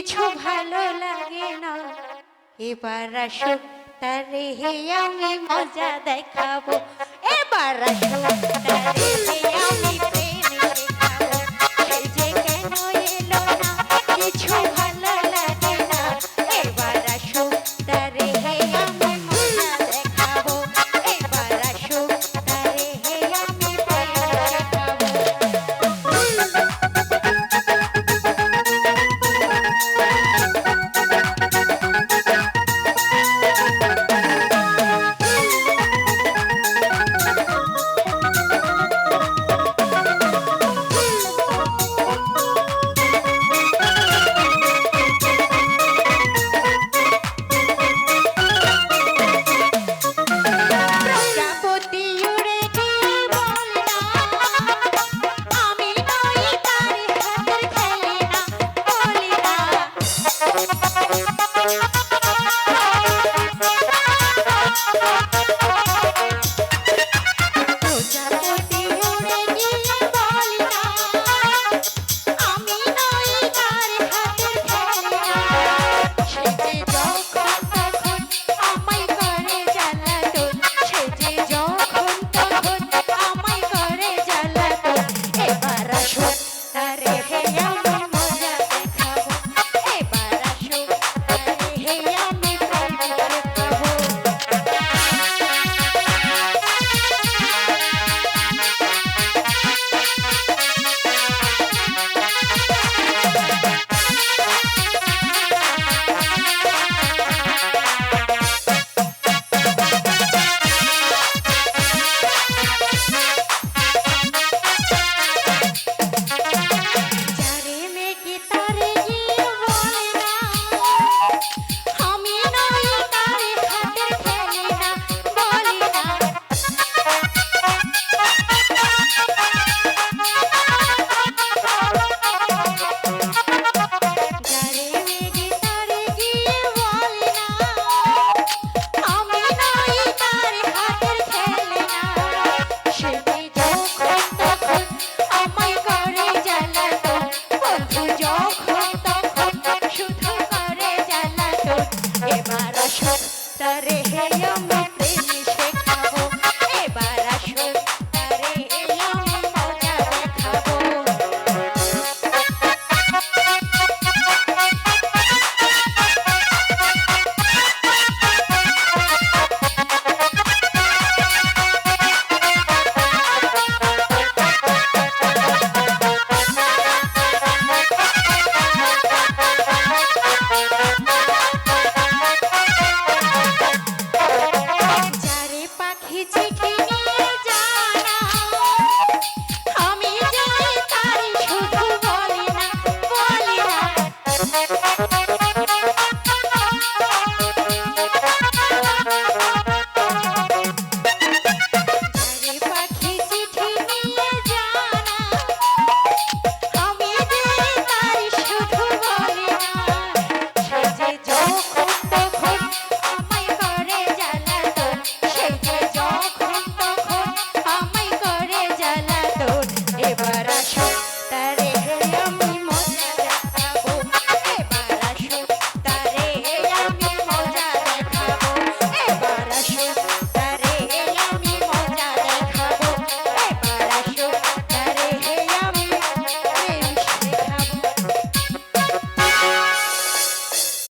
কিছু ভালো লাগে না। এবার আসুক তারে হে আমি মজা দেখাবো। এবার আসুক তারে